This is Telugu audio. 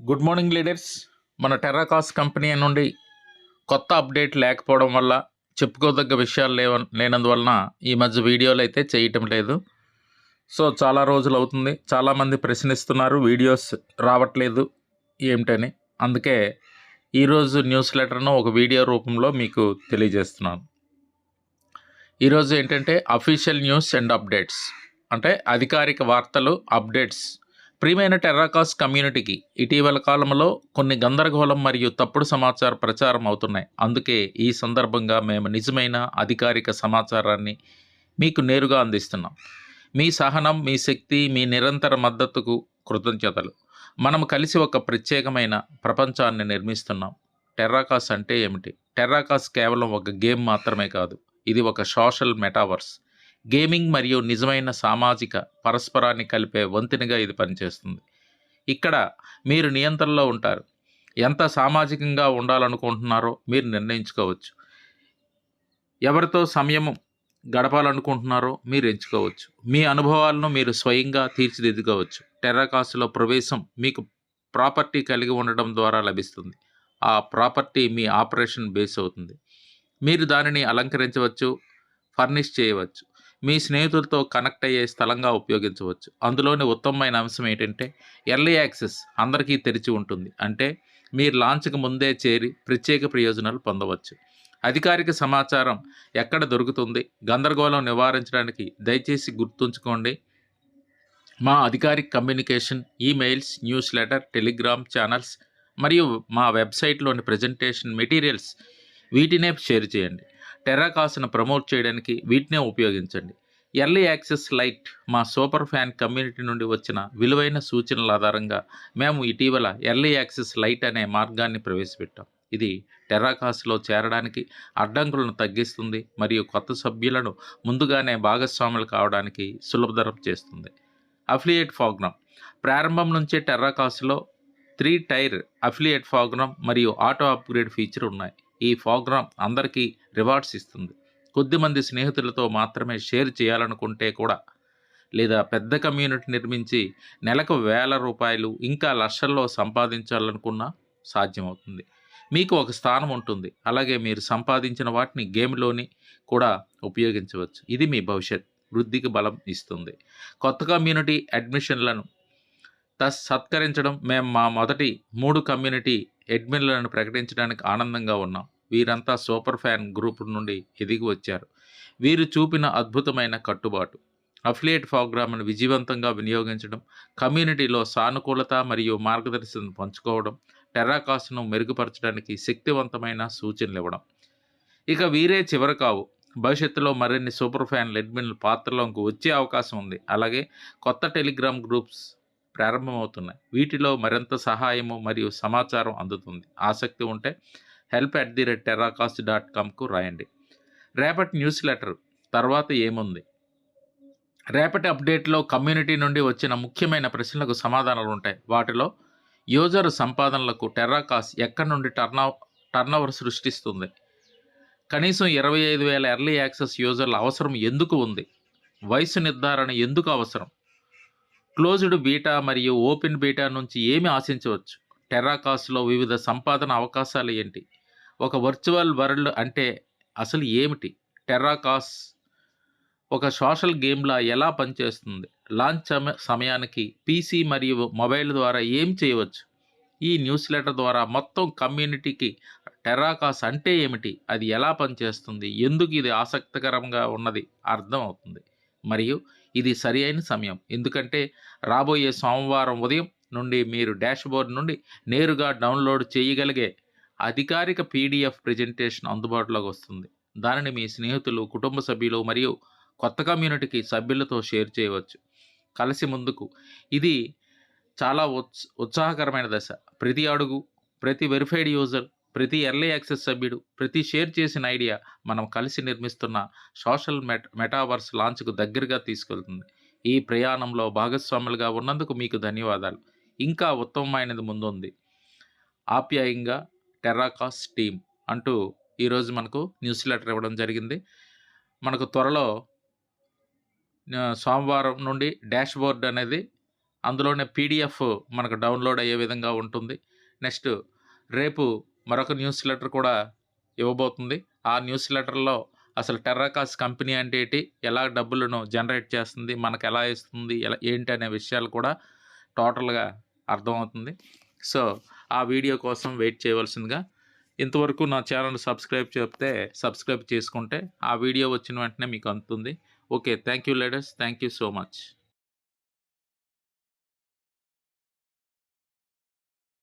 గుడ్ మార్నింగ్ లీడర్స్ మన టెర్రాకాస్ కంపెనీ నుండి కొత్త అప్డేట్ లేకపోవడం వల్ల చెప్పుకోదగ్గ విషయాలు లేవ లేనందువలన ఈ మధ్య వీడియోలు అయితే చేయటం లేదు. సో చాలా రోజులు అవుతుంది. చాలామంది ప్రశ్నిస్తున్నారు. వీడియోస్ రావట్లేదు ఏమిటని. అందుకే ఈరోజు న్యూస్ లెటర్ను ఒక వీడియో రూపంలో మీకు తెలియజేస్తున్నాను. ఈరోజు ఏంటంటే అఫీషియల్ న్యూస్ అండ్ అప్డేట్స్ అంటే అధికారిక వార్తలు అప్డేట్స్ ప్రియమైన టెర్రాకాస్ కమ్యూనిటీకి ఇటీవల కాలంలో కొన్ని గందరగోళం మరియు తప్పుడు సమాచార ప్రచారం అవుతున్నాయి. అందుకే ఈ సందర్భంగా మేము నిజమైన అధికారిక సమాచారాన్ని మీకు నేరుగా అందిస్తున్నాం. మీ సహనం మీ శక్తి మీ నిరంతర మద్దతుకు కృతజ్ఞతలు. మనం కలిసి ఒక ప్రత్యేకమైన ప్రపంచాన్ని నిర్మిస్తున్నాం. టెర్రాకాస్ అంటే ఏమిటి? టెర్రాకాస్ కేవలం ఒక గేమ్ మాత్రమే కాదు. ఇది ఒక సోషల్ మెటావర్స్. గేమింగ్ మరియు నిజమైన సామాజిక పరస్పరాన్ని కలిపే వంతెనగా ఇది పనిచేస్తుంది. ఇక్కడ మీరు నియంత్రణలో ఉంటారు. ఎంత సామాజికంగా ఉండాలనుకుంటున్నారో మీరు నిర్ణయించుకోవచ్చు. ఎవరితో సమయం గడపాలనుకుంటున్నారో మీరు ఎంచుకోవచ్చు. మీ అనుభవాలను మీరు స్వయంగా తీర్చిదిద్దుకోవచ్చు. టెర్రాకాస్లో ప్రవేశం మీకు ప్రాపర్టీ కలిగి ఉండడం ద్వారా లభిస్తుంది. ఆ ప్రాపర్టీ మీ ఆపరేషన్ బేస్ అవుతుంది. మీరు దానిని అలంకరించవచ్చు ఫర్నిష్ చేయవచ్చు. మీ స్నేహితులతో కనెక్ట్ అయ్యే స్థలంగా ఉపయోగించవచ్చు. అందులోని ఉత్తమమైన అంశం ఏంటంటే ఎర్లీ యాక్సెస్ అందరికీ తెరిచి ఉంటుంది. అంటే మీరు లాంచ్కి ముందే చేరి ప్రత్యేక ప్రయోజనాలు పొందవచ్చు. అధికారిక సమాచారం ఎక్కడ దొరుకుతుంది? గందరగోళం నివారించడానికి దయచేసి గుర్తుంచుకోండి. మా అధికారిక communication emails newsletter Telegram channels మరియు మా వెబ్సైట్లోని ప్రజెంటేషన్ మెటీరియల్స్ వీటినే షేర్ చేయండి. టెర్రాకాస్ను ప్రమోట్ చేయడానికి వీటినే ఉపయోగించండి. ఎర్లీ యాక్సెస్ లైట్ మా సూపర్ ఫ్యాన్ కమ్యూనిటీ నుండి వచ్చిన విలువైన సూచనల ఆధారంగా మేము ఇటీవల ఎర్లీ యాక్సెస్ లైట్ అనే మార్గాన్ని ప్రవేశపెట్టాం. ఇది టెర్రాకాస్లో చేరడానికి అడ్డంకులను తగ్గిస్తుంది మరియు కొత్త సభ్యులను ముందుగానే భాగస్వాములు కావడానికి సులభతరం చేస్తుంది. అఫిలియేట్ ఫాగ్నమ్ ప్రారంభం నుంచే టెర్రాకాస్లో త్రీ టైర్ అఫిలియేట్ ఫోగ్రామ్ మరియు ఆటో అప్గ్రేడ్ ఫీచర్ ఉన్నాయి. ఈ ప్రోగ్రామ్ అందరికీ రివార్డ్స్ ఇస్తుంది. కొద్దిమంది స్నేహితులతో మాత్రమే షేర్ చేయాలనుకుంటే కూడా లేదా పెద్ద కమ్యూనిటీ నిర్మించి నెలకు వేల రూపాయలు ఇంకా లక్షల్లో సంపాదించాలనుకున్నా సాధ్యమవుతుంది. మీకు ఒక స్థానం ఉంటుంది. అలాగే మీరు సంపాదించిన వాటిని గేమ్లోని కూడా ఉపయోగించవచ్చు. ఇది మీ భవిష్యత్ వృద్ధికి బలం ఇస్తుంది. కొత్త కమ్యూనిటీ అడ్మిషన్లను తస్ సత్కరించడం మేము మా మొదటి మూడు కమ్యూనిటీ అడ్మిన్లను ప్రకటించడానికి ఆనందంగా ఉన్నాం. వీరంతా సూపర్ ఫ్యాన్ గ్రూప్ నుండి ఎదిగి వచ్చారు. వీరు చూపిన అద్భుతమైన కట్టుబాటు. అఫిలియేట్ ప్రోగ్రామ్ను విజయవంతంగా వినియోగించడం కమ్యూనిటీలో సానుకూలత మరియు మార్గదర్శనం పంచుకోవడం టెర్రాకాస్ను మెరుగుపరచడానికి శక్తివంతమైన సూచనలు ఇవ్వడం. ఇక వీరే చివరి కావు. భవిష్యత్తులో మరిన్ని సూపర్ ఫ్యాన్ అడ్మిన్ల పాత్రలోకి వచ్చే అవకాశం ఉంది. అలాగే కొత్త టెలిగ్రామ్ గ్రూప్స్ ప్రారంభమవుతున్నాయి. వీటిలో మరింత సహాయము మరియు సమాచారం అందుతుంది. ఆసక్తి ఉంటే help at the rate Terracast dot కామ్కు రాయండి. రేపటి న్యూస్ లెటర్ తర్వాత ఏముంది? రేపటి అప్డేట్లో కమ్యూనిటీ నుండి వచ్చిన ముఖ్యమైన ప్రశ్నలకు సమాధానాలు ఉంటాయి. వాటిలో యూజర్ సంపాదనలకు టెర్రాకాస్ ఎక్కడి నుండి టర్న్ టర్నోవర్ సృష్టిస్తుంది? కనీసం ఇరవై ఐదు వేల ఎర్లీ యాక్సెస్ యూజర్ల అవసరం ఎందుకు ఉంది? వయసు నిర్ధారణ ఎందుకు అవసరం? క్లోజ్డ్ బీటా మరియు ఓపెన్ బీటా నుంచి ఏమి ఆశించవచ్చు? టెర్రాకాస్లో వివిధ సంపాదన అవకాశాలు ఏంటి? ఒక వర్చువల్ వరల్డ్ అంటే అసలు ఏమిటి? టెర్రాకాస్ ఒక సోషల్ గేమ్లా ఎలా పనిచేస్తుంది? లాంచ్ సమ సమయానికి పీసీ మరియు మొబైల్ ద్వారా ఏం చేయవచ్చు? ఈ న్యూస్ లెటర్ ద్వారా మొత్తం కమ్యూనిటీకి టెర్రాకాస్ అంటే ఏమిటి? అది ఎలా పనిచేస్తుంది? ఎందుకు ఇది ఆసక్తికరంగా ఉన్నది? అర్థం అవుతుంది మరియు ఇది సరి అయిన సమయం. ఎందుకంటే రాబోయే సోమవారం ఉదయం నుండి మీరు డాష్బోర్డ్ నుండి నేరుగా డౌన్లోడ్ చేయగలిగే అధికారిక పీడిఎఫ్ ప్రజెంటేషన్ అందుబాటులోకి వస్తుంది. దానిని మీ స్నేహితులు కుటుంబ సభ్యులు మరియు కొత్త కమ్యూనిటీకి సభ్యులతో షేర్ చేయవచ్చు. కలిసి ముందుకు. ఇది చాలా ఉత్స్ ఉత్సాహకరమైన దశ. ప్రతి అడుగు ప్రతి వెరిఫైడ్ యూజర్ ప్రతి ఎర్లీ యాక్సెస్ సభ్యుడు ప్రతి షేర్ చేసిన ఐడియా మనం కలిసి నిర్మిస్తున్న సోషల్ మెట మెటావర్స్ లాంచ్కు దగ్గరగా తీసుకెళ్తుంది. ఈ ప్రయాణంలో భాగస్వాములుగా ఉన్నందుకు మీకు ధన్యవాదాలు. ఇంకా ఉత్తమమైనది ముందుంది. ఆప్యాయంగా టెర్రాకాస్ టీమ్ అంటూ ఈరోజు మనకు న్యూస్ లెటర్ ఇవ్వడం జరిగింది. మనకు త్వరలో సోమవారం నుండి డాష్ బోర్డ్ అనేది అందులోనే పీడిఎఫ్ మనకు డౌన్లోడ్ అయ్యే విధంగా ఉంటుంది. నెక్స్ట్ రేపు మరొక న్యూస్ లెటర్ కూడా ఇవ్వబోతుంది. ఆ న్యూస్ లెటర్లో అసలు టెర్రాకాస్ కంపెనీ అంటే ఏంటి? ఎలా డబ్బులను జనరేట్ చేస్తుంది? మనకు ఎలా ఇస్తుంది? ఎలా ఏంటి అనే విషయాలు కూడా టోటల్గా అర్థమవుతుంది. సో ఆ వీడియో కోసం వెయిట్ చేయవలసిందిగా ఇంతవరకు నా ఛానల్ సబ్స్క్రైబ్ చెప్తే సబ్స్క్రైబ్ చేసుకుంటే ఆ వీడియో వచ్చిన వెంటనే మీకు అందుతుంది. Okay thank you leaders thank you so much.